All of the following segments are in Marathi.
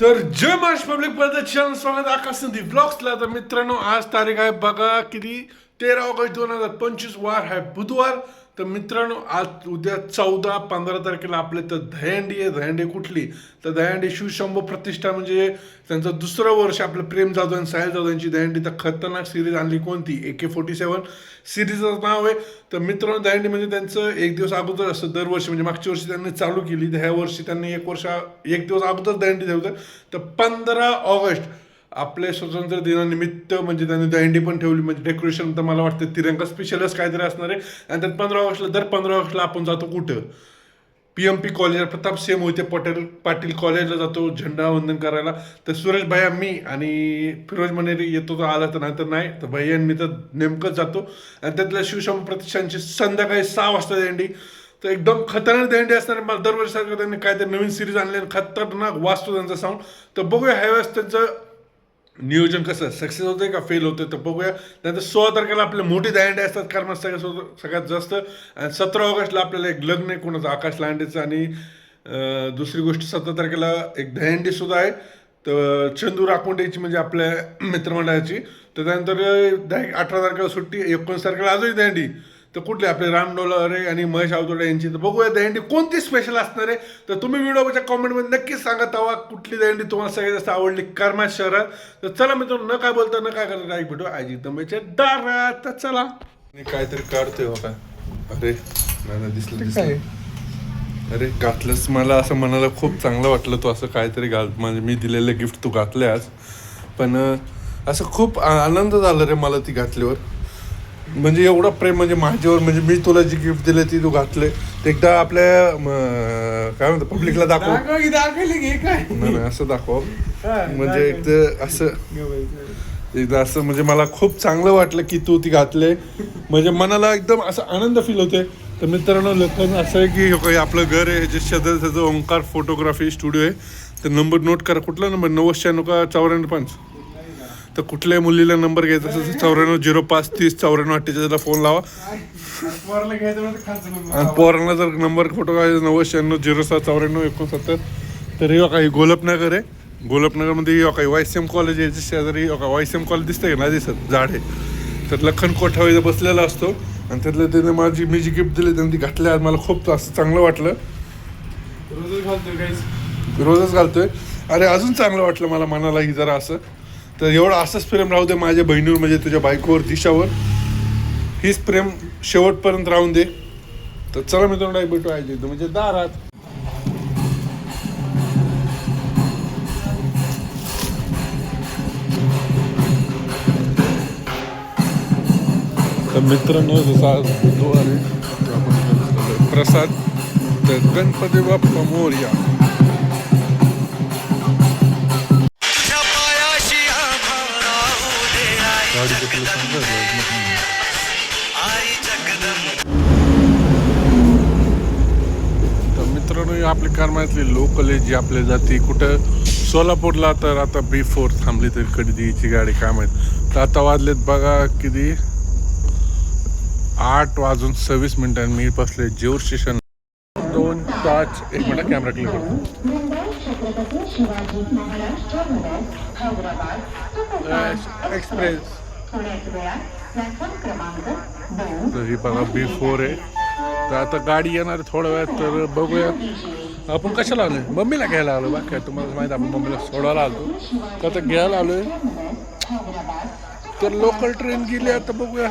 तर जय महाराष्ट्र पब्लिक प्रदर्शन स्वागत आकाश संधी ब्लॉग्सला तर मित्रांनो आज तारीख आहे बघा किती? तेरा ऑगस्ट दोन हजार पंचवीस वार आहे बुधवार. तर मित्रांनो आज उद्या चौदा पंधरा तारखेला आपले तर दहंडी आहे. दहंडी कुठली? तर दहंडी शिवशंभू प्रतिष्ठा म्हणजे त्यांचं दुसरं वर्ष आपलं प्रेम जाधव आणि साहिल जाधव यांची दहंडी तर खतरनाक सिरीज आणली कोणती? ए के फोर्टी सेवन सिरीजचं नाव आहे. तर मित्रांनो दहंडी म्हणजे त्यांचं एक दिवस अगोदर असतं दरवर्षी म्हणजे मागच्या वर्षी त्यांनी चालू केली. तर ह्या वर्षी त्यांनी एक वर्ष एक दिवस अगोदर दहंडी ठेवतं तर पंधरा ऑगस्ट आपले स्वातंत्र्य दिनानिमित्त म्हणजे त्यांनी दहंडी पण ठेवली म्हणजे डेकोरेशन तर मला वाटतं तिरंगा स्पेशलच काहीतरी असणार आहे. आणि त्यात पंधरा ऑगस्टला दर पंधरा ऑगस्टला आपण जातो कुठं? P M P college Pratap Singh Mohite Patel Patil कॉलेजला जातो झेंडा वंदन करायला. तर सुरेश भाई मी आणि फिरोज मनेरी येतो तर आला तर नाही तर नाही. तर भैया मी तर नेमकंच जातो. आणि त्यातल्या शिवशंभू प्रतिष्ठानची संध्याकाळी सहा वाजता देंडी तर एकदम खतरनाक देंडी असणार. मला दरवर्षी त्यांनी काहीतरी नवीन सिरीज आणली. आणि खतरनाक वाचतो त्यांचा साऊंड तर बघूया ह्यावेळेस त्यांचं नियोजन कसं? सक्सेस होते का? फेल होते तर बघूया. त्यानंतर सोळा तारखेला आपले मोठे दहांडे असतात. कारण सगळ्यात सगळ्यात जास्त. आणि सतरा ऑगस्टला आपल्याला एक लग्न आहे. कोणाचं? आकाश लांडेचं. आणि दुसरी गोष्ट सतरा तारखेला एक दहंडी सुद्धा आहे. तर चंदू राखोंडेची म्हणजे आपल्या मित्रमंडळाची. तर त्यानंतर अठरा तारखेला सुट्टी एकोणीस तारखेला आजही दहंडी तर कुठले आपले राम डोलारे आणि महेश आवतोडे यांची तर बघूया. दहंडी कोणती स्पेशल असणार आहे? तर तुम्ही व्हिडिओच्या कॉमेंटमध्ये नक्कीच सांगा तवा कुठली दहंडी तुम्हाला सगळ्यात जास्त आवडली. करमात शहरात तर चला मित्रांनो न काय बोलता न काय करता ऐक भेटू. आजी तंबाच्या दारात तर चला. मी काहीतरी काढतोय हो काय अरे नाही नाही, दिसलं. दिसलं अरे घातलंस मला असं मनाला खूप चांगलं वाटलं तू असं काहीतरी घाल. म्हणजे मी दिलेलं गिफ्ट तू घातले आज. पण असं खूप आनंद झाला रे मला ती घातल्यावर. म्हणजे एवढं प्रेम म्हणजे माझ्यावर म्हणजे मी तुला जी गिफ्ट दिली ती तू घातले. एकदा आपल्या काय म्हणतो पब्लिकला दाखव. नाही असं दाखव. म्हणजे एक तर असं एकदा असं म्हणजे मला खूप चांगलं वाटलं की तू ती घातले. म्हणजे मनाला एकदम असं आनंद फील होते तर मित्रांनो लोकांना असं आहे की आपलं घर आहे जे शेजारी त्याचं ओंकार फोटोग्राफी स्टुडिओ आहे. तर नंबर नोट करा कुठला नंबर नव्वद शहाण्णव का चौऱ्याण्णव पाच? तर कुठल्याही मुलीला नंबर घ्यायचा असेल तर चौऱ्याण्णव झिरो पाच तीस चौऱ्याण्णव अठ्ठेचाळीसला फोन लावा. आणि पोरांना जर नंबर फोटो काढायचा नव्वद शहाण्णव झिरो सात चौऱ्याण्णव एकोणसत्तर तर हे काही गोलपनगर आहे. गोलपनगरमध्ये हे काही वाय सी एम कॉलेज आहे याच्या शेजारी वाय सी एम कॉलेज दिसतंय का? नाही दिसत. झाड आहे. तर लखन कोठावा बसलेला असतो. आणि त्यातलं त्याने माझी मी जी गिफ्ट दिली त्यांनी ती घातली. आज मला खूप असं चांगलं वाटलं. रोजच घालतोय रोजच घालतोय. अरे अजून चांगलं वाटलं मला मनाला ही जरा असं. तर एवढं असंच प्रेम राहू दे माझ्या बहिणीवर म्हणजे तुझ्या बायकोवर दिशावर. हीच प्रेम शेवटपर्यंत राहून दे. तर चला मित्रांनो भेटू आहे म्हणजे दारात तर मित्रांनो जसा प्रसाद तर गणपती बाप्पा मोर्या. मित्रांनो आपली कारमातली लोकल जी आपल्या जाती. कुठं सोलापूरला तर आता बी फोर थांबली तरी कधी द्यायची गाडी काय माहीत तर आता वाजलेत बघा किती? आठ वाजून सव्वीस मिनिटांनी मी बसले जेऊर स्टेशन. दोन तास एक मिनिट कॅमेरा क्लिक करतो. एक्सप्रेस तर ही बघा बी फोर आहे. तर आता गाडी येणार आहे थोड्या वेळात तर बघूया आपण कशाला आलोय? मम्मीला घ्यायला आलो बाकी काय तुम्हाला माहिती आहे, आपण मम्मीला सोडायला आलो तर आता घ्यायला आलोय. तर लोकल ट्रेन गेली आता बघूया.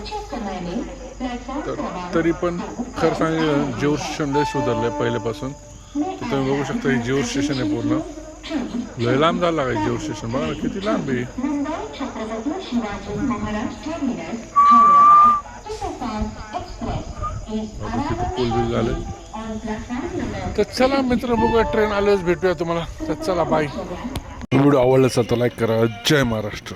तर तरी पण खरं सांगितलं जेऊर स्टेशन लय सुधारलंय पहिल्यापासून. तर तुम्ही बघू शकता हे जेऊर स्टेशन आहे पूर्ण. लय लांब झाला काय जेऊर स्टेशन बघा किती लांब आहे. पूल बिल झाले तर चला मित्र बघूया ट्रेन आल्याच भेटूया तुम्हाला तर चला बाय व्हिडिओ आवडला तर लाईक करा जय महाराष्ट्र